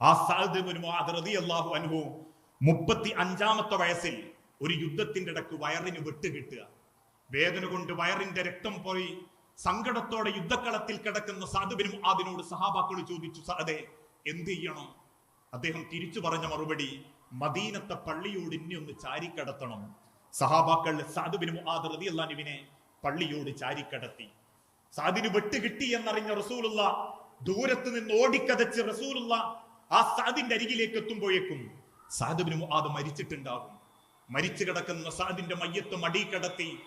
ആ റളിയല്ലാഹു അൻഹു മുപ്പത്തി അഞ്ചാമത്തെ വയസ്സിൽ ഒരു യുദ്ധത്തിന്റെ ഇടയ്ക്ക് വയറിന് വിട്ടുകിട്ടുക വേദന കൊണ്ട് വയറിന്റെ രക്തം പോയി സങ്കടത്തോടെ യുദ്ധക്കളത്തിൽ കിടക്കുന്ന സാധുബിനും അതിനോട് സഹാബാക്കൾ ചോദിച്ചു അതെ എന്ത് ചെയ്യണം? അദ്ദേഹം തിരിച്ചു പറഞ്ഞ മറുപടി മദീനത്തെ പള്ളിയോട് ഇനി ഒന്ന് ചാരിക്കടത്തണം. സഹാബാക്കൾ സാധുബിനും റളിയല്ലാഹുവിനെ പള്ളിയോട് ചാരിക്കടത്തി. സാദിന് വെട്ടുകിട്ടി എന്നറിഞ്ഞ റസൂലുള്ള ദൂരത്ത് നിന്ന് ഓടിക്കതച്ച് റസൂലുള്ള ആ സാദിന്റെ അരികിലേക്ക് എത്തുമ്പോഴേക്കും സാദുബിന് മുആദ് മരിച്ചിട്ടുണ്ടാകും. മരിച്ചു കിടക്കുന്ന സാദിന്റെ മയ്യത്ത് മടി കടത്തി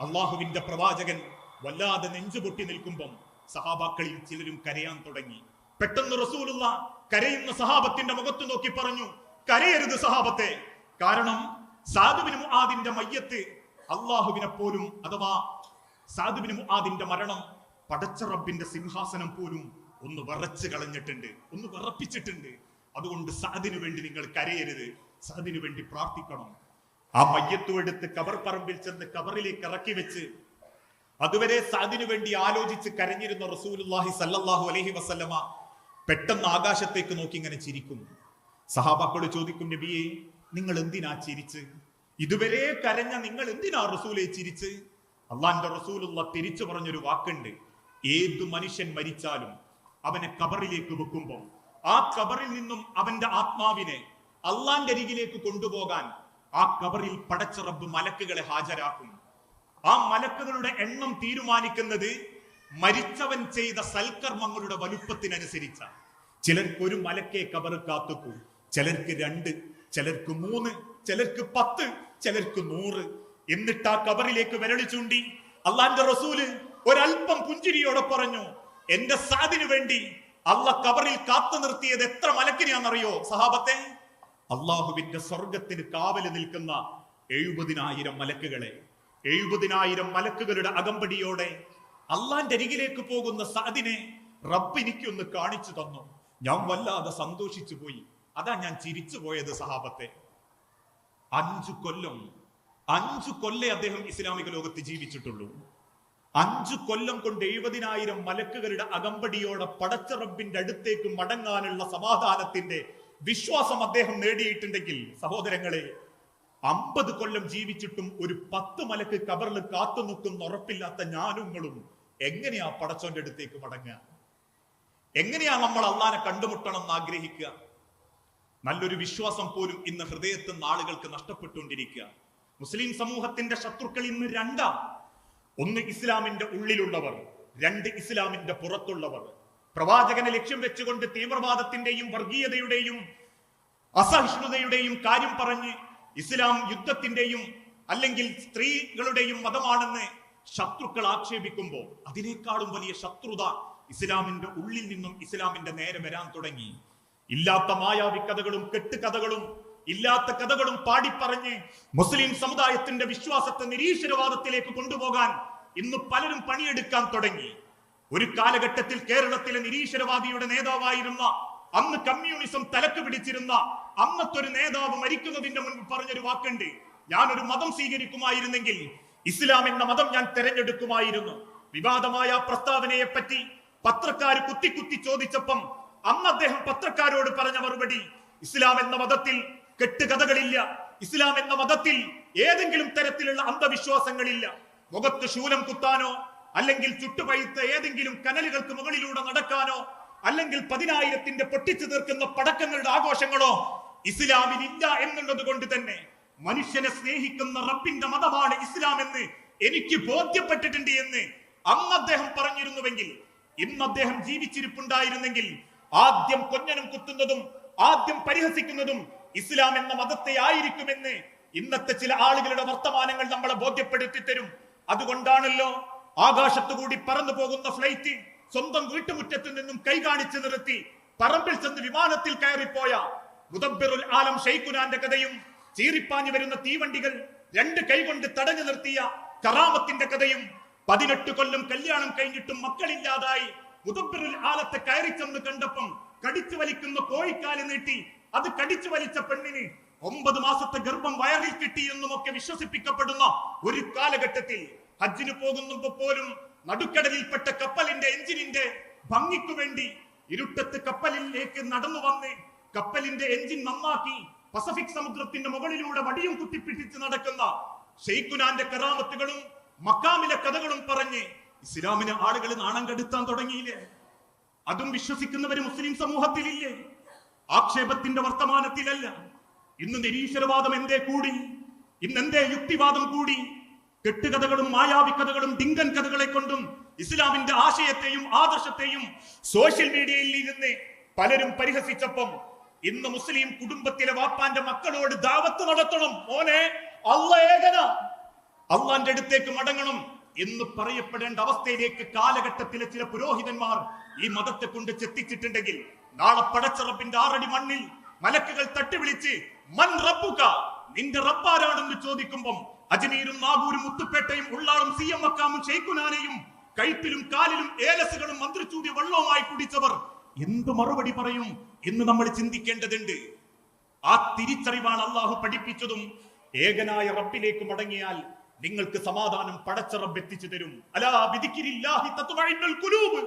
അള്ളാഹുവിന്റെ പ്രവാചകൻ വല്ലാതെ നെഞ്ചുപൊട്ടി നിൽക്കുമ്പം സഹാബാക്കളിൽ ചിലരും കരയാൻ തുടങ്ങി. പെട്ടെന്ന് റസൂലുള്ള കരയുന്ന സഹാബത്തിന്റെ മുഖത്ത് നോക്കി പറഞ്ഞു കരയരുത് സഹാബത്തെ. കാരണം സാദുബിന് മുആദിന്റെ മയ്യത്ത് അള്ളാഹുവിനെ പോലും അഥവാ സാധുബിന് മുആദിന്റെ മരണം പടച്ച റബ്ബിന്റെ സിംഹാസനം പോലും ഒന്ന് വറച്ച് കളഞ്ഞിട്ടുണ്ട് ഒന്ന് വറപ്പിച്ചിട്ടുണ്ട്. അതുകൊണ്ട് സാദിനു വേണ്ടി നിങ്ങൾ കരയരുത്. സാദിനു വേണ്ടി പ്രാർത്ഥിക്കണം. ആ മയ്യത്തു എടുത്ത് കബർ പറമ്പിൽ ചെന്ന് കബറിലേക്ക് ഇറക്കി വെച്ച് അതുവരെ സാദിനു വേണ്ടി ആലോചിച്ച് കരഞ്ഞിരുന്ന റസൂലുള്ളാഹി സല്ലാഹു അലഹി വസല്ലമ പെട്ടെന്ന് ആകാശത്തേക്ക് നോക്കി ഇങ്ങനെ ചിരിക്കും സഹാബാക്കളോട് ചോദിക്കും നബിയെ നിങ്ങൾ എന്തിനാ ചിരിച്ച്? ഇതുവരെ കരഞ്ഞ നിങ്ങൾ എന്തിനാ റസൂലെ ചിരിച്ച്? അള്ളാന്റെ റസൂലുള്ള തിരിച്ചു പറഞ്ഞൊരു വാക്കുണ്ട്. ഏതു മനുഷ്യൻ മരിച്ചാലും അവനെ കബറിലേക്ക് വെക്കുമ്പോൾ ആ കബറിൽ നിന്നും അവന്റെ ആത്മാവിനെ അള്ളാന്റെ അരികിലേക്ക് കൊണ്ടുപോകാൻ ആ കബറിൽ പടച്ച റബ്ബ് മലക്കുകളെ ഹാജരാക്കും. ആ മലക്കുകളുടെ എണ്ണം തീരുമാനിക്കുന്നത് മരിച്ചവൻ ചെയ്ത സൽക്കർമ്മങ്ങളുടെ വലുപ്പത്തിനനുസരിച്ച. ചിലർക്ക് ഒരു മലക്കെ കബറ് കാത്തുക്കൂ ചിലർക്ക് രണ്ട് ചിലർക്ക് മൂന്ന് ചിലർക്ക് പത്ത് ചിലർക്ക് നൂറ്. എന്നിട്ട് ആ കബറിലേക്ക് വിരളി ചൂണ്ടി അള്ളാന്റെ റസൂൽ ഒരല്പം പുഞ്ചിരിയോടെ പറഞ്ഞു എന്റെ സാദിനു വേണ്ടി അല്ല കബറിൽ കാത്തു നിർത്തിയത് എത്ര മലക്കിനെയാണെന്നറിയോ സഹാബത്തെ? അള്ളാഹുവിന്റെ സ്വർഗത്തിന് കാവൽ നിൽക്കുന്ന എഴുപതിനായിരം മലക്കുകളെ എഴുപതിനായിരം മലക്കുകളുടെ അകമ്പടിയോടെ അള്ളാന്റെ അരികിലേക്ക് പോകുന്ന സാദിനെ റബ്ബ് എനിക്കൊന്ന് കാണിച്ചു തന്നു. ഞാൻ വല്ലാതെ സന്തോഷിച്ചു പോയി. അതാ ഞാൻ ചിരിച്ചു പോയത് സഹാബത്തെ. അഞ്ചു കൊല്ലം അഞ്ചു കൊല്ലേ അദ്ദേഹം ഇസ്ലാമിക ലോകത്ത് ജീവിച്ചിട്ടുള്ളൂ. അഞ്ചു കൊല്ലം കൊണ്ട് എഴുപതിനായിരം മലക്കുകളുടെ അകമ്പടിയോടെ പടച്ച റബ്ബിന്റെ അടുത്തേക്ക് മടങ്ങാനുള്ള സമാധാനത്തിന്റെ വിശ്വാസം അദ്ദേഹം നേടിയിട്ടുണ്ടെങ്കിൽ സഹോദരങ്ങളെ അമ്പത് കൊല്ലം ജീവിച്ചിട്ടും ഒരു പത്ത് മലക്ക് കബറിൽ കാത്തു നിൽക്കുന്ന ഉറപ്പില്ലാത്ത ഞാനുങ്ങളും എങ്ങനെയാ പടച്ചോന്റെ അടുത്തേക്ക് മടങ്ങുക? എങ്ങനെയാ നമ്മൾ അള്ളാനെ കണ്ടുമുട്ടണം എന്ന് ആഗ്രഹിക്കുക? നല്ലൊരു വിശ്വാസം പോലും ഇന്ന് ഹൃദയത്തിൽ ആളുകൾക്ക് നഷ്ടപ്പെട്ടുകൊണ്ടിരിക്കുക. മുസ്ലിം സമൂഹത്തിന്റെ ശത്രുക്കൾ ഇന്ന് രണ്ടാ. ഒന്ന് ഇസ്ലാമിന്റെ ഉള്ളിലുള്ളവർ രണ്ട് ഇസ്ലാമിന്റെ പുറത്തുള്ളവർ. പ്രവാചകനെ ലക്ഷ്യം വെച്ചുകൊണ്ട് തീവ്രവാദത്തിന്റെയും വർഗീയതയുടെയും അസഹിഷ്ണുതയുടെയും കാര്യം പറഞ്ഞ് ഇസ്ലാം യുദ്ധത്തിന്റെയും അല്ലെങ്കിൽ സ്ത്രീകളുടെയും മതമാണെന്ന് ശത്രുക്കൾ ആക്ഷേപിക്കുമ്പോൾ അതിനേക്കാളും വലിയ ശത്രുത ഇസ്ലാമിന്റെ ഉള്ളിൽ നിന്നും ഇസ്ലാമിന്റെ നേരെ വരാൻ തുടങ്ങി. ഇല്ലാത്ത മായാവിക്കഥകളും കെട്ടുകഥകളും ഇല്ലാത്ത കഥകളും പാടിപ്പറഞ്ഞ് മുസ്ലിം സമുദായത്തിന്റെ വിശ്വാസത്തെ നിരീശ്വരവാദത്തിലേക്ക് കൊണ്ടുപോകാൻ ഇന്ന് പലരും പണിയെടുക്കാൻ തുടങ്ങി. ഒരു കാലഘട്ടത്തിൽ കേരളത്തിലെ നിരീശ്വരവാദിയുടെ നേതാവായിരുന്ന അന്ന് കമ്മ്യൂണിസം തലക്ക് പിടിച്ചിരുന്ന അന്നത്തെ ഒരു നേതാവ് മരിക്കുന്നതിന്റെ മുൻപ് പറഞ്ഞൊരു വാക്കുണ്ട്. ഒരു മതം സ്വീകരിക്കുമായിരുന്നെങ്കിൽ ഇസ്ലാം എന്ന മതം ഞാൻ തെരഞ്ഞെടുക്കുമായിരുന്നു. വിവാദമായ പ്രസ്താവനയെ പറ്റി പത്രക്കാർ കുത്തി കുത്തി ചോദിച്ചപ്പം അന്ന് അദ്ദേഹം പത്രക്കാരോട് പറഞ്ഞ മറുപടി ഇസ്ലാം എന്ന മതത്തിൽ കെട്ടുകഥകളില്ല. ഇസ്ലാം എന്ന മതത്തിൽ ഏതെങ്കിലും തരത്തിലുള്ള അന്ധവിശ്വാസങ്ങളില്ല. മുഖത്ത് ശൂലം കുത്താനോ അല്ലെങ്കിൽ ചുട്ടുപഴുത്ത ഏതെങ്കിലും കനലുകൾക്ക് മുകളിലൂടെ നടക്കാനോ അല്ലെങ്കിൽ പതിനായിരത്തിന്റെ പൊട്ടിച്ചു തീർക്കുന്ന പടക്കങ്ങളുടെ ആഘോഷങ്ങളോ ഇസ്ലാമിനില്ല എന്നുള്ളത് കൊണ്ട് തന്നെ മനുഷ്യനെ സ്നേഹിക്കുന്ന റബ്ബിന്റെ മതമാണ് ഇസ്ലാം എന്ന് എനിക്ക് ബോധ്യപ്പെട്ടിട്ടുണ്ട് എന്ന് അന്ന് അദ്ദേഹം പറഞ്ഞിരുന്നുവെങ്കിൽ ഇന്ന് അദ്ദേഹം ജീവിച്ചിരിപ്പുണ്ടായിരുന്നെങ്കിൽ ആദ്യം കൊഞ്ഞനും കുത്തുന്നതും ആദ്യം പരിഹസിക്കുന്നതും ഇസ്ലാം എന്ന മതത്തെ ആയിരിക്കുമെന്ന് ഇന്നത്തെ ചില ആളുകളുടെ വർത്തമാനങ്ങൾ നമ്മളെ ബോധ്യപ്പെടുത്തി തരും അതുകൊണ്ടാണല്ലോ ആകാശത്തുകൂടി പറന്നു പോകുന്ന ഫ്ലൈറ്റ് സ്വന്തം വീട്ടുമുറ്റത്ത് നിന്നും കൈ കാണിച്ചു നിർത്തി പറമ്പിൽ ചെന്ന് വിമാനത്തിൽ കയറിപ്പോയ മുദബ്ബിറുൽ ആലം ഷെയ്ഖുനാന്റെ കഥയും ചീറിപ്പാഞ്ഞു വരുന്ന തീവണ്ടികൾ രണ്ട് കൈകൊണ്ട് തടഞ്ഞു നിർത്തിയ കറാമത്തിന്റെ കഥയും പതിനെട്ട് കൊല്ലം കല്യാണം കഴിഞ്ഞിട്ടും മക്കളില്ലാതായി മുദബ്ബിറുൽ ആലത്തെ കയറി ചെന്ന് കണ്ടപ്പം കടിച്ചു വലിക്കുന്ന കോഴിക്കാൽ നീട്ടി അത് കടിച്ചു വലിച്ച പെണ്ണിന് ഒമ്പത് മാസത്തെ ഗർഭം വയറിൽ കിട്ടി എന്നുമൊക്കെ വിശ്വസിപ്പിക്കപ്പെടുന്ന ഒരു കാലഘട്ടത്തിൽ ഹജ്ജിന് പോകുന്നപ്പോ പോലും നടുക്കടലിൽപ്പെട്ട കപ്പലിന്റെ എഞ്ചിനിന്റെ ഭംഗിക്കു വേണ്ടി ഇരുട്ടത്ത് കപ്പലിലേക്ക് നടന്നു വന്ന് കപ്പലിന്റെ എഞ്ചിൻ നന്നാക്കി പസഫിക് സമുദ്രത്തിന്റെ മുകളിലൂടെ വടിയും കുത്തിപ്പിടിച്ച് നടക്കുന്ന ഷെയ്ഖുനാന്റെ കറാമത്തുകളും മക്കാമിലെ കഥകളും പറഞ്ഞ് ഇസ്ലാമിന് ആളുകൾ നാണം കെടുത്താൻ തുടങ്ങിയില്ലേ? അതും വിശ്വസിക്കുന്നവര് മുസ്ലിം സമൂഹത്തിലില്ലേ? ആക്ഷേപത്തിന്റെ വർത്തമാനത്തിലല്ല. ഇന്ന് നിരീശ്വരവാദം എന്തേ കൂടി? ഇന്ന് എന്തേ യുക്തിവാദം കൂടി? കെട്ടുകഥകളും മായാവി കഥകളും ഡിങ്കൻ കഥകളെ കൊണ്ടും ഇസ്ലാമിന്റെ ആശയത്തെയും ആദർശത്തെയും സോഷ്യൽ മീഡിയയിൽ ഇരുന്ന് പലരും പരിഹസിച്ചപ്പം ഇന്ന് മുസ്ലിം കുടുംബത്തിലെ വാപ്പാന്റെ മക്കളോട് ദാവത്ത് നടത്തണം. മോനെ അള്ള ഏകന. അള്ളാന്റെ അടുത്തേക്ക് മടങ്ങണം എന്ന് പറയപ്പെടേണ്ട അവസ്ഥയിലേക്ക് കാലഘട്ടത്തിലെ ചില പുരോഹിതന്മാർ ഈ മതത്തെ കൊണ്ട് ചെത്തിച്ചിട്ടുണ്ടെങ്കിൽ നാളെ പടച്ചറപ്പിന്റെ ആറടി മണ്ണിൽ മലക്കുകൾ തട്ടിവിളിച്ച് മൻ റബ്ബുക നിന്റെ റബ്ബാരാണെന്ന് ചോദിക്കുമ്പം അജ്മീരും നാഗൂരും മുത്തുപേട്ടയും ഉള്ളാളും സി എം മക്കാമും ഷെയ്ഖുനാനെയും കഴുത്തിലും കാലിലും ഏലസുകളും മന്ത്രിച്ചൂടിയ വെള്ളവുമായി കുടിച്ചവർ എന്ത് മറുപടി പറയും എന്ന് നമ്മൾ ചിന്തിക്കേണ്ടതുണ്ട്. ആ തിരിച്ചറിവാണ് അള്ളാഹു പഠിപ്പിച്ചതും ഏകനായ റബ്ബിലേക്ക് മടങ്ങിയാൽ നിങ്ങൾക്ക് സമാധാനം പടച്ച റബ്ബ് എത്തിച്ചു തരും. അലാ വിധിക്കിരില്ലാഹി തത്വ നിങ്ങളുടെ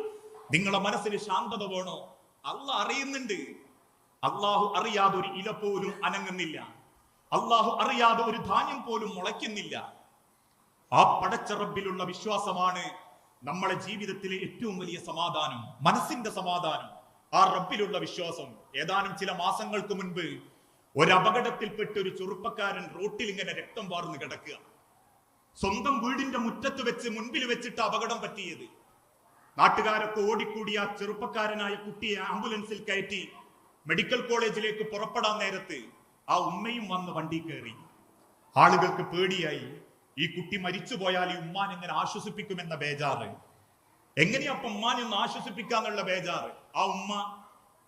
നിങ്ങളെ മനസ്സിന് ശാന്തത വേണോ? അള്ളാഹ് അറിയുന്നുണ്ട്. അള്ളാഹു അറിയാതെ ഒരു ഇല പോലും അനങ്ങുന്നില്ല. അള്ളാഹു അറിയാതെ ഒരു ധാന്യം പോലും മുളയ്ക്കുന്നില്ല. ആ പടച്ചറബിലുള്ള വിശ്വാസമാണ് നമ്മളെ ജീവിതത്തിലെ ഏറ്റവും വലിയ സമാധാനം മനസ്സിന്റെ സമാധാനം ആ റബ്ബിലുള്ള വിശ്വാസം. ഏതാനും ചില മാസങ്ങൾക്ക് മുൻപ് ഒരു ഒരു ചെറുപ്പക്കാരൻ റോട്ടിൽ ഇങ്ങനെ രക്തം വാർന്ന് കിടക്കുക. സ്വന്തം വീടിന്റെ മുറ്റത്ത് വെച്ച് മുൻപിൽ വെച്ചിട്ട് അപകടം പറ്റിയത്. നാട്ടുകാരൊക്കെ ഓടിക്കൂടിയ ചെറുപ്പക്കാരനായ കുട്ടിയെ ആംബുലൻസിൽ കയറ്റി മെഡിക്കൽ കോളേജിലേക്ക് പുറപ്പെടാൻ നേരത്ത് ആ ഉമ്മയും വന്ന് വണ്ടി കയറി. ആളുകൾക്ക് പേടിയായി. ഈ കുട്ടി മരിച്ചു പോയാൽ ഈ ഉമ്മാൻ എങ്ങനെ ആശ്വസിപ്പിക്കുമെന്ന ബേജാറ്. എങ്ങനെയപ്പം ഉമ്മാൻ ഒന്ന് ആശ്വസിപ്പിക്കാന്നുള്ള ബേജാറ്? ആ ഉമ്മ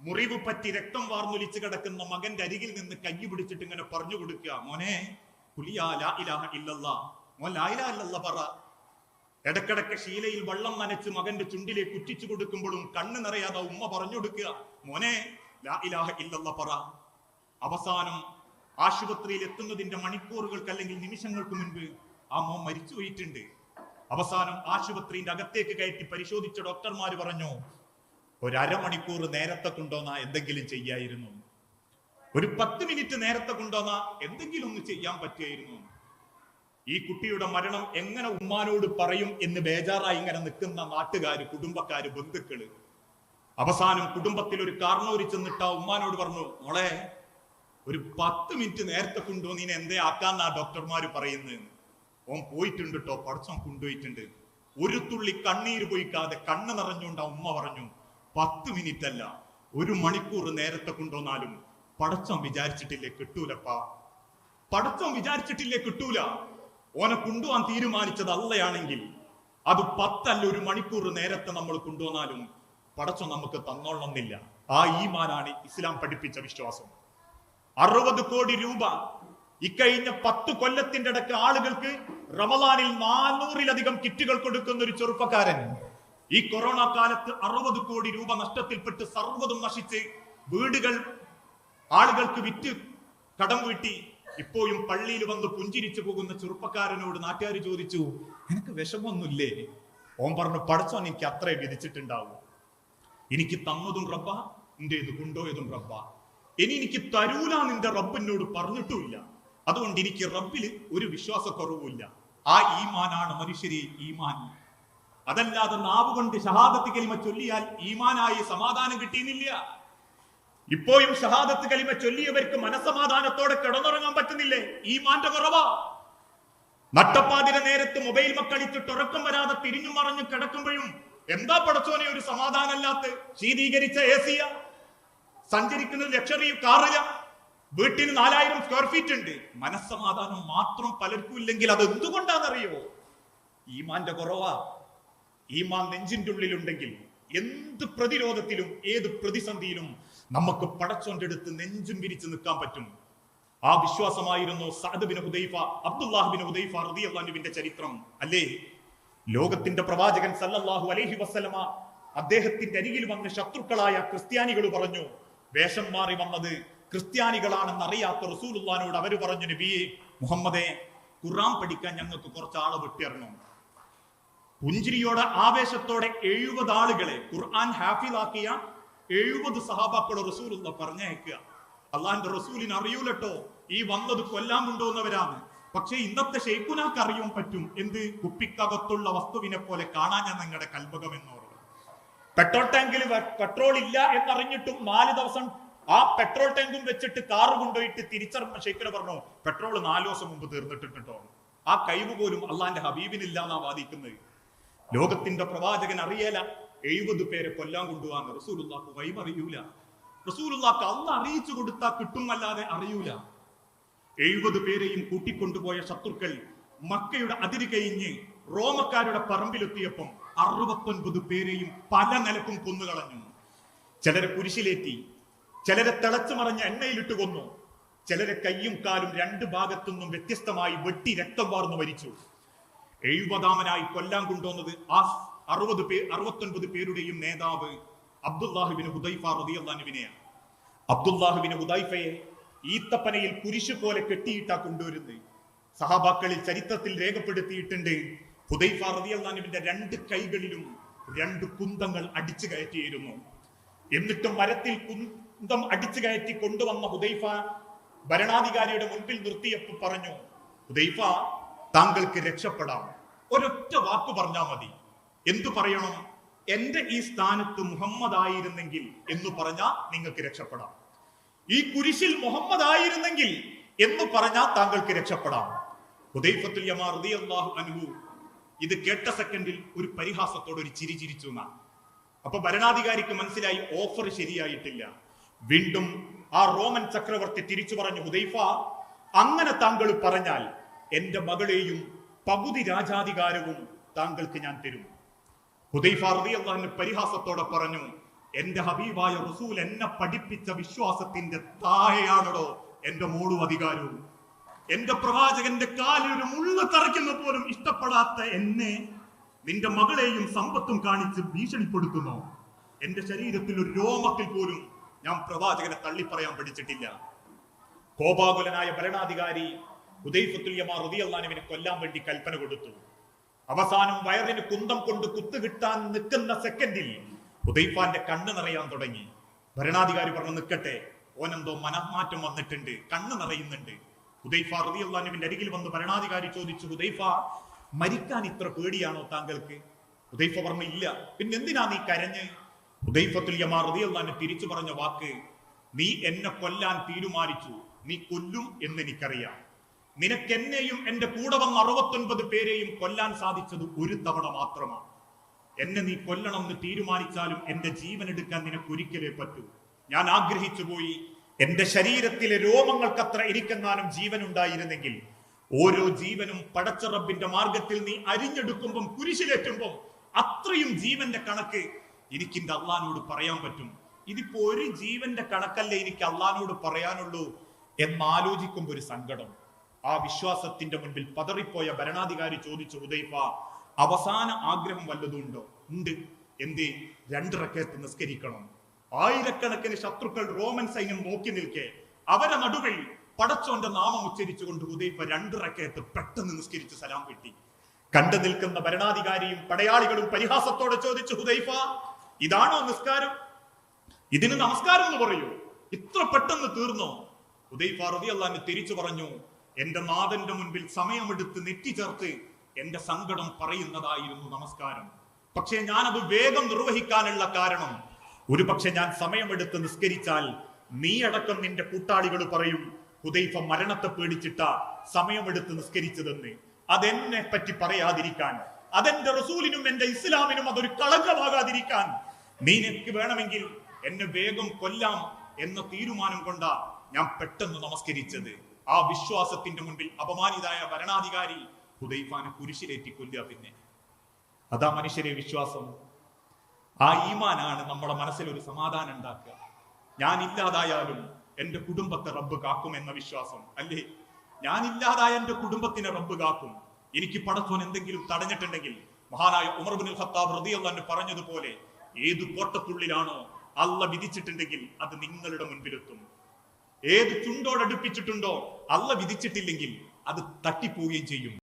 മുറിവ് പറ്റി രക്തം വാർന്നൊലിച്ച് കിടക്കുന്ന മകന്റെ അരികിൽ നിന്ന് കൈ പിടിച്ചിട്ട് ഇങ്ങനെ പറഞ്ഞു കൊടുക്കുക. മോനെ കുലിയാ ലാ ഇലാഹ ഇല്ലല്ലാ. മോൻ ലാ ഇല്ലല്ല ഇല്ലല്ലാ പറ. ഇടക്കിടക്ക് ശീലയിൽ വെള്ളം നനച്ച് മകന്റെ ചുണ്ടിലേക്ക് കുറ്റിച്ചു കൊടുക്കുമ്പോഴും കണ്ണ് നിറയാതെ ഉമ്മ പറഞ്ഞു കൊടുക്കുക. മോനെ ലാ ഇലാഹ പറ. അവസാനം ആശുപത്രിയിൽ എത്തുന്നതിന്റെ മണിക്കൂറുകൾക്ക് അല്ലെങ്കിൽ നിമിഷങ്ങൾക്ക് മുൻപ് ആ മോൻ മരിച്ചു പോയിട്ടുണ്ട്. അവസാനം ആശുപത്രിന്റെ അകത്തേക്ക് കയറ്റി പരിശോധിച്ച ഡോക്ടർമാര് പറഞ്ഞു ഒരു അരമണിക്കൂർ നേരത്തെ കൊണ്ടുവന്ന എന്തെങ്കിലും ചെയ്യായിരുന്നു. ഒരു പത്ത് മിനിറ്റ് നേരത്തെ കൊണ്ടുവന്ന എന്തെങ്കിലും ഒന്ന് ചെയ്യാൻ പറ്റിയായിരുന്നു. ഈ കുട്ടിയുടെ മരണം എങ്ങനെ ഉമ്മാനോട് പറയും എന്ന് ബേജാറായി ഇങ്ങനെ നിൽക്കുന്ന നാട്ടുകാര് കുടുംബക്കാര് ബന്ധുക്കൾ. അവസാനം കുടുംബത്തിൽ ഒരു കാർണോരി ചെന്നിട്ട് ആ ഉമ്മാനോട് പറഞ്ഞു മോളെ ഒരു പത്ത് മിനിറ്റ് നേരത്തെ കൊണ്ടുവന്ന് നീ എന്തേ ആക്കാന്നാ ഡോക്ടർമാര് പറയുന്നത്? ഓൻ പോയിട്ടുണ്ട് കേട്ടോ പടച്ചോൻ കൊണ്ടുപോയിട്ടുണ്ട്. ഒരു തുള്ളി കണ്ണീര് പോയിക്കാതെ കണ്ണ് നിറഞ്ഞുകൊണ്ട് ആ ഉമ്മ പറഞ്ഞു പത്ത് മിനിറ്റ് അല്ല ഒരു മണിക്കൂർ നേരത്തെ കൊണ്ടുവന്നാലും പടച്ചോൻ വിചാരിച്ചിട്ടില്ലേ കിട്ടൂലപ്പാ? പടച്ചോൻ വിചാരിച്ചിട്ടില്ലേ കിട്ടൂല? ഓനെ കൊണ്ടുപോകാൻ തീരുമാനിച്ചത് അല്ലയാണെങ്കിൽ അത് പത്തല്ല ഒരു മണിക്കൂർ നേരത്തെ നമ്മൾ കൊണ്ടുവന്നാലും പടച്ചോ നമുക്ക് തന്നോളണമെന്നില്ല. ആ ഈമാനാണ് ഇസ്ലാം പഠിപ്പിച്ച വിശ്വാസം. അറുപത് കോടി രൂപ ഇക്കഴിഞ്ഞ പത്ത് കൊല്ലത്തിന്റെ ഇടയ്ക്ക് ആളുകൾക്ക് റമദാനിൽ നാനൂറിലധികം കിറ്റുകൾ കൊടുക്കുന്ന ഒരു ചെറുപ്പക്കാരൻ ഈ കൊറോണ കാലത്ത് അറുപത് കോടി രൂപ നഷ്ടത്തിൽപ്പെട്ട് സർവതും നശിച്ച് വീടുകൾ ആളുകൾക്ക് വിറ്റ് കടം വീട്ടി ഇപ്പോഴും പള്ളിയിൽ വന്ന് പുഞ്ചിരിച്ചു പോകുന്ന ചെറുപ്പക്കാരനോട് നാട്ടുകാർ ചോദിച്ചു എനിക്ക് വിഷമൊന്നുമില്ലേ ഓം പറഞ്ഞു പഠിച്ചോൻ എനിക്ക് അത്രേ വിധിച്ചിട്ടുണ്ടാവും. എനിക്ക് തന്നതും റബ്ബ നിന്റെ ഇത് കൊണ്ടുപോയതും റബ്ബ. ഇനി എനിക്ക് തരൂല നിന്റെ റബ്ബിനോട് പറഞ്ഞിട്ടുമില്ല. അതുകൊണ്ട് എനിക്ക് റബ്ബിൽ ഒരു വിശ്വാസക്കുറവുമില്ല. ആ ഈമാനാണ് മനുഷ്യരെ ഈമാൻ. അതല്ലാതെ നാവ് കൊണ്ട് ഷഹാദത്ത് കലിമ ചൊല്ലിയാൽ ഈമാനായി സമാധാനം കിട്ടിയെന്നില്ല ഇപ്പോഴും ഷഹാദത്ത് കലിമ ചൊല്ലിയവർക്ക് മനസമാധാനത്തോടെ കിടന്നുറങ്ങാൻ പറ്റുന്നില്ലേ? ഈ മാന്റെ കുറവാ. നട്ടപ്പാതിര നേരത്ത് മൊബൈൽ മക്കളിച്ചിട്ട് ഉറക്കം വരാതെ തിരിഞ്ഞു മറഞ്ഞു കിടക്കുമ്പോഴും എന്താ പടച്ചോനെ ഒരു സമാധാനമല്ലാത്ത ശീതീകരിച്ച എ സിയ സഞ്ചരിക്കുന്നത് ലക്ഷറി കാറില. വീട്ടിന് നാലായിരം സ്ക്വയർ ഫീറ്റ് ഉണ്ട്. മനസ്സമാധാനം മാത്രം പലർക്കും ഇല്ലെങ്കിൽ അത് എന്തുകൊണ്ടാണെന്നറിയോ ഈമാന്റെ കുറവാ. ഈമാൻ നെഞ്ചിന്റെ ഉള്ളിലുണ്ടെങ്കിൽ എന്ത് പ്രതിരോധത്തിലും ഏത് പ്രതിസന്ധിയിലും നമുക്ക് പടച്ചോന്റെ അടുത്ത് നെഞ്ചും പിരിച്ചു നിൽക്കാൻ പറ്റും. ആ വിശ്വാസമായിരുന്നു സഅദ് ബിൻ ഹുദൈഫ അബ്ദുല്ലാഹിബിന് ഹുദൈഫ റളിയല്ലാഹുവിന്റെ ചരിത്രം. അല്ലേ? ലോകത്തിന്റെ പ്രവാചകൻ സല്ലല്ലാഹു അലൈഹി വസല്ലമ അദ്ദേഹത്തിന്റെ അരികിൽ വന്ന ശത്രുക്കളായ ക്രിസ്ത്യാനികൾ പറഞ്ഞു വേഷം മാറി വന്നത് ക്രിസ്ത്യാനികളാണെന്ന് അറിയാത്ത റസൂലുള്ളാനോട് അവർ പറഞ്ഞു നബിയെ മുഹമ്മദേ ഖുർആൻ പഠിക്കാൻ ഞങ്ങൾക്ക് കുറച്ച് ആളെ വിട്ടിറങ്ങും. പുഞ്ചിരിയോടെ ആവേശത്തോടെ എഴുപത് ആളുകളെ ഖുർആൻ ഹാഫിലാക്കിയ എഴുപത് സഹാബാക്കളെ റസൂൽ പറഞ്ഞയക്കുക. അള്ളാഹിന്റെ റസൂലിന് അറിയൂലട്ടോ ഈ വന്നത് കൊല്ലാൻ കൊണ്ടുവന്നവരാണ്. പക്ഷേ ഇന്നത്തെ ഷെയ്ഖുനാക്ക് അറിയാൻ പറ്റും എന്ത്? കുപ്പിക്കകത്തുള്ള വസ്തുവിനെ പോലെ കാണാൻ ഞാൻ നിങ്ങളുടെ കൽപകം എന്നോർമ്മ പെട്രോൾ ടാങ്കിൽ പെട്രോൾ ഇല്ല എന്നറിഞ്ഞിട്ടും നാല് ദിവസം ആ പെട്രോൾ ടാങ്കും വെച്ചിട്ട് കാറ് കൊണ്ടുപോയിട്ട് തിരിച്ചറിഞ്ഞ ഷെയ്ഖിനെ പറഞ്ഞു പെട്രോൾ നാല് ദിവസം മുമ്പ് തീർന്നിട്ടുണ്ടോ ആ കഴിവ് പോലും അള്ളാന്റെ ഹബീബിനില്ല എന്നാ വാദിക്കുന്നത്. ലോകത്തിന്റെ പ്രവാചകൻ അറിയല എഴുപത് പേരെ കൊല്ലാൻ കൊണ്ടുപോകാൻ റസൂലുള്ളാക്ക് വൈബ് അറിയൂല. റസൂലുള്ളാക്ക് അന്ന് അറിയിച്ചു കൊടുത്താൽ കിട്ടുമല്ലാതെ അറിയൂല. എഴുപത് പേരെയും കൂട്ടിക്കൊണ്ടുപോയ ശത്രുക്കൾ മക്കയുടെ അതിര് കഴിഞ്ഞ് റോമക്കാരുടെ പറമ്പിലെത്തിയപ്പം അറുപത്തൊൻപത് പേരെയും പല നിലക്കും കൊന്നുകളഞ്ഞു. ചിലരെ കുരിശിലേറ്റി ചിലരെ തിളച്ചു മറിഞ്ഞ എണ്ണയിലിട്ട് കൊന്നു. ചിലരെ കയ്യും കാലും രണ്ട് ഭാഗത്തുനിന്നും വ്യത്യസ്തമായി വെട്ടി രക്തം വാർന്നു മരിച്ചു. എഴുപതാമനായി കൊല്ലാൻ കൊണ്ടുവന്നത് ആ അറുപത് പേ അറുപത്തൊൻപത് പേരുടെയും നേതാവ് അബ്ദുല്ലാഹിബിന് ഹുദൈഫ റതിയല്ലാനുവിനെയാണ് അബ്ദുല്ലാഹിബിന് ഹുദൈഫയെ ഈത്തപ്പനയിൽ കുരിശു പോലെ കെട്ടിയിട്ടാ കൊണ്ടുവരുന്നത്. സഹാബാക്കളിൽ ചരിത്രത്തിൽ രേഖപ്പെടുത്തിയിട്ടുണ്ട്. ഹുദൈഫ റതിയല്ലാനുവിന്റെ രണ്ട് കൈകളിലും രണ്ട് കുന്തങ്ങൾ അടിച്ചു കയറ്റിയിരുന്നു എന്നിട്ടും മരത്തിൽ കുന്തം അടിച്ചു കയറ്റി കൊണ്ടുവന്ന ഹുദൈഫ ഭരണാധികാരിയുടെ മുൻപിൽ നിർത്തിയപ്പോൾ പറഞ്ഞു ഹുദൈഫ താങ്കൾക്ക് രക്ഷപ്പെടാം. ഒരൊറ്റ വാക്ക് പറഞ്ഞാൽ മതി. എന്തു പറയണം? എന്റെ ഈ സ്ഥാനത്ത് മുഹമ്മദ് ആയിരുന്നെങ്കിൽ എന്ന് പറഞ്ഞാൽ നിങ്ങൾക്ക് രക്ഷപ്പെടാം. ഈ കുരിശിൽ മുഹമ്മദ് ആയിരുന്നെങ്കിൽ എന്ന് പറഞ്ഞാൽ താങ്കൾക്ക് രക്ഷപ്പെടാം. ഹുദൈഫത്തുൽ അൻഹു ഇത് കേട്ട സെക്കൻഡിൽ ഒരു പരിഹാസത്തോടെ ഒരു ചിരി ചിരിച്ചു എന്നാണ്. അപ്പൊ ഭരണാധികാരിക്ക് മനസ്സിലായി ഓഫർ ശരിയായിട്ടില്ല. വീണ്ടും ആ റോമൻ ചക്രവർത്തി തിരിച്ചു പറഞ്ഞു ഹുദൈഫ അങ്ങനെ താങ്കൾ പറഞ്ഞാൽ എന്റെ മകളെയും പകുതി രാജാധികാരവും താങ്കൾക്ക് ഞാൻ തരും. റളിയല്ലാഹു പരിഹാസത്തോടെ പറഞ്ഞു എന്റെ ഹബീബായ റസൂൽ എന്നെ പഠിപ്പിച്ച വിശ്വാസത്തിന്റെ താഴെയാണോ എന്റെ മോളും അധികാരവും. എന്റെ പ്രവാചകന്റെ കാലിൽ ഒരു മുള്ള തറയ്ക്കുന്ന പോലും ഇഷ്ടപ്പെടാത്ത എന്നെ നിന്റെ മകളെയും സമ്പത്തും കാണിച്ച് ഭീഷണിപ്പെടുത്തുന്നു. എന്റെ ശരീരത്തിൽ ഒരു രോമത്തിൽ പോലും ഞാൻ പ്രവാചകനെ തള്ളിപ്പറയാൻ പഠിച്ചിട്ടില്ല. കോപാകുലനായ ഭരണാധികാരി ഉദയ്ഫത്തുല്യമാർ റതിയല്ലാനുവിനെ കൊല്ലാൻ വേണ്ടി കൽപ്പന കൊടുത്തു. അവസാനം വയറിന് കുന്തം കൊണ്ട് കുത്തുകിട്ടാൻ നിൽക്കുന്ന സെക്കൻഡിൽ ഉദയ്പാന്റെ കണ്ണ് നിറയാൻ തുടങ്ങി. ഭരണാധികാരി പറഞ്ഞു നിൽക്കട്ടെ. ഓനെന്തോ മനമാറ്റം വന്നിട്ടുണ്ട്. കണ്ണ് നിറയുന്നുണ്ട്. ഹുദൈഫ റബിയുള്ളാനുവിന്റെ അരികിൽ വന്ന് ഭരണാധികാരി ചോദിച്ചു ഹുദൈഫ മരിക്കാൻ ഇത്ര പേടിയാണോ താങ്കൾക്ക്? ഹുദൈഫ പറഞ്ഞു ഇല്ല. പിന്നെ എന്തിനാ നീ കരഞ്ഞ്? ഹുദൈഫത്തുൽ യമാ റബിയുള്ളാന് തിരിച്ചു പറഞ്ഞ വാക്ക് നീ എന്നെ കൊല്ലാൻ തീരുമാനിച്ചു. നീ കൊല്ലും എന്ന് എനിക്കറിയാം. നിനക്ക് എന്നെയും എന്റെ കൂടെ വന്ന അറുപത്തൊൻപത് പേരെയും കൊല്ലാൻ സാധിച്ചത് ഒരു തവണ മാത്രമാണ്. എന്നെ നീ കൊല്ലണം എന്ന് തീരുമാനിച്ചാലും എന്റെ ജീവൻ എടുക്കാൻ നിനക്ക് ഒരിക്കലേ പറ്റൂ. ഞാൻ ആഗ്രഹിച്ചു പോയി. എന്റെ ശരീരത്തിലെ രോമങ്ങൾക്കത്ര എനിക്കെങ്ങാനും ജീവൻ ഉണ്ടായിരുന്നെങ്കിൽ ഓരോ ജീവനും പടച്ച റബ്ബിന്റെ മാർഗത്തിൽ നീ അരിഞ്ഞെടുക്കുമ്പം കുരിശിലേറ്റുമ്പം അത്രയും ജീവന്റെ കണക്ക് എനിക്ക് എന്റെ അള്ളഹാനോട് പറയാൻ പറ്റും. ഇതിപ്പോ ഒരു ജീവന്റെ കണക്കല്ലേ എനിക്ക് അള്ളഹാനോട് പറയാനുള്ളൂ എന്നാലോചിക്കുമ്പോ ഒരു സങ്കടം. ആ വിശ്വാസത്തിന്റെ മുൻപിൽ പതറിപ്പോയ ഭരണാധികാരി ചോദിച്ചു ഉദയ്പ അവസാന ആഗ്രഹം വല്ലതുണ്ടോ ഉണ്ട്? എന്ത്? രണ്ട് നിസ്കരിക്കണം. ആയിരക്കണക്കിന് ശത്രുക്കൾ റോമൻ സൈന്യം നോക്കി നിൽക്കെ അവരെ നടുവിൽ പടച്ചോന്റെ നാമം ഉച്ചരിച്ചുകൊണ്ട് ഉദയ്ഫ രണ്ട് പെട്ടെന്ന് നിസ്കരിച്ച് സലാം കിട്ടി കണ്ടു നിൽക്കുന്ന ഭരണാധികാരിയും പടയാളികളും പരിഹാസത്തോടെ ചോദിച്ചു ഹുദൈഫ ഇതാണോ നിസ്കാരം? ഇതിന് നമസ്കാരം എന്ന് പറയൂ. ഇത്ര പെട്ടെന്ന് തീർന്നോ? ഉദയ്ഫ റളിയല്ലാഹു തിരിച്ചു പറഞ്ഞു എന്റെ നാഥന്റെ മുൻപിൽ സമയമെടുത്ത് നെറ്റി ചേർത്ത് എന്റെ സങ്കടം പറയുന്നതായിരുന്നു നമസ്കാരം. പക്ഷേ ഞാനത് വേഗം നിർവഹിക്കാനുള്ള കാരണം ഒരു പക്ഷെ ഞാൻ സമയമെടുത്ത് നിസ്കരിച്ചാൽ നീ അടക്കം നിന്റെ കൂട്ടാളികൾ പറയും ഹുദൈഫ മരണത്തെ പേടിച്ചിട്ട സമയമെടുത്ത് നിസ്കരിച്ചതെന്ന്. അതെന്നെ പറ്റി പറയാതിരിക്കാൻ അതെന്റെ റസൂലിനും എന്റെ ഇസ്ലാമിനും അതൊരു കളങ്കമാകാതിരിക്കാൻ നീ എനിക്ക് വേണമെങ്കിൽ എന്നെ വേഗം കൊല്ലാം എന്ന തീരുമാനം കൊണ്ടാ ഞാൻ പെട്ടെന്ന് നമസ്കരിച്ചത്. ആ വിശ്വാസത്തിന്റെ മുൻപിൽ അപമാനിതായ ഭരണാധികാരി ഹുദൈഫാനെ കുരിശിലേറ്റി കൊല്ലുക പിന്നെ. അതാ മനുഷ്യരെ വിശ്വാസം. ആ ഈമാനാണ് നമ്മുടെ മനസ്സിൽ ഒരു സമാധാനം ഉണ്ടാക്കുക. ഞാൻ ഇല്ലാതായാലും എന്റെ കുടുംബത്തെ റബ്ബ് കാക്കും എന്ന വിശ്വാസം. അല്ലേ? ഞാൻ ഇല്ലാതായ എന്റെ കുടുംബത്തിനെ റബ്ബ് കാക്കും. എനിക്ക് പടച്ചോൻ എന്തെങ്കിലും തടഞ്ഞിട്ടുണ്ടെങ്കിൽ മഹാനായ ഉമർബിൻ ഖത്താബ് റളിയല്ലാഹു പറഞ്ഞതുപോലെ ഏത് കോട്ടത്തുള്ളിലാണോ അല്ല വിധിച്ചിട്ടുണ്ടെങ്കിൽ അത് നിങ്ങളുടെ മുൻപിലെത്തും. ഏത് ചുണ്ടോടടുപ്പിച്ചിട്ടുണ്ടോ അല്ല വിധിച്ചിട്ടില്ലെങ്കിൽ അത് തട്ടിപ്പോവുകയും ചെയ്യും.